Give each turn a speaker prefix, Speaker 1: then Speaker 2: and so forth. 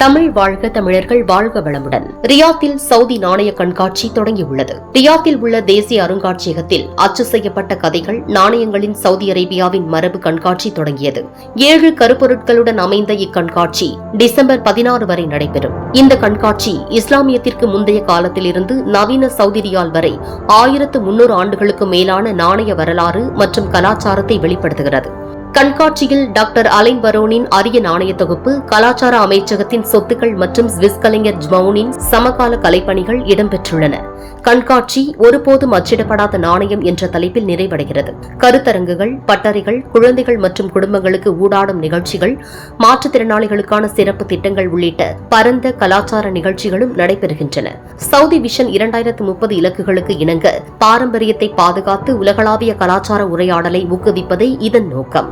Speaker 1: தமிழ் வாழ்க தமிழர்கள் வாழ்க வளமுடன். ரியாத்தில் சவுதி நாணய கண்காட்சி தொடங்கியுள்ளது. ரியாத்தில் உள்ள தேசிய அருங்காட்சியகத்தில் அச்சு செய்யப்பட்ட கதைகள் நாணயங்களின் சவுதி அரேபியாவின் மரபு கண்காட்சி தொடங்கியது. ஏழு கருப்பொருட்களுடன் அமைந்த இக்கண்காட்சி டிசம்பர் பதினாறு வரை நடைபெறும். இந்த கண்காட்சி இஸ்லாமியத்திற்கு முந்தைய காலத்திலிருந்து நவீன சவுதி ரியால் வரை ஆயிரத்து முன்னூறு ஆண்டுகளுக்கு மேலான நாணய வரலாறு மற்றும் கலாச்சாரத்தை வெளிப்படுத்துகிறது. கண்காட்சியில் டாக்டர் அலைன் பரோனின் அரிய நாணய தொகுப்பு கலாச்சார அமைச்சகத்தின் சொத்துக்கள் மற்றும் ஸ்விஸ் கலைஞர் ஜ்மவுனின் சமகால கலைப்பணிகள் இடம்பெற்றுள்ளன. கண்காட்சி ஒருபோதும் அச்சிடப்படாத நாணயம் என்ற தலைப்பில் நிறைவடைகிறது. கருத்தரங்குகள் பட்டறைகள் குழந்தைகள் மற்றும் குடும்பங்களுக்கு ஊடாடும் நிகழ்ச்சிகள் மாற்றுத்திறனாளிகளுக்கான சிறப்பு திட்டங்கள் உள்ளிட்ட பரந்த கலாச்சார நிகழ்ச்சிகளும் நடைபெறுகின்றன. சவுதி விஷன் இரண்டாயிரத்து முப்பது இலக்குகளுக்கு இணங்க பாரம்பரியத்தை பாதுகாத்து உலகளாவிய கலாச்சார உரையாடலை ஊக்குவிப்பதே இதன் நோக்கம்.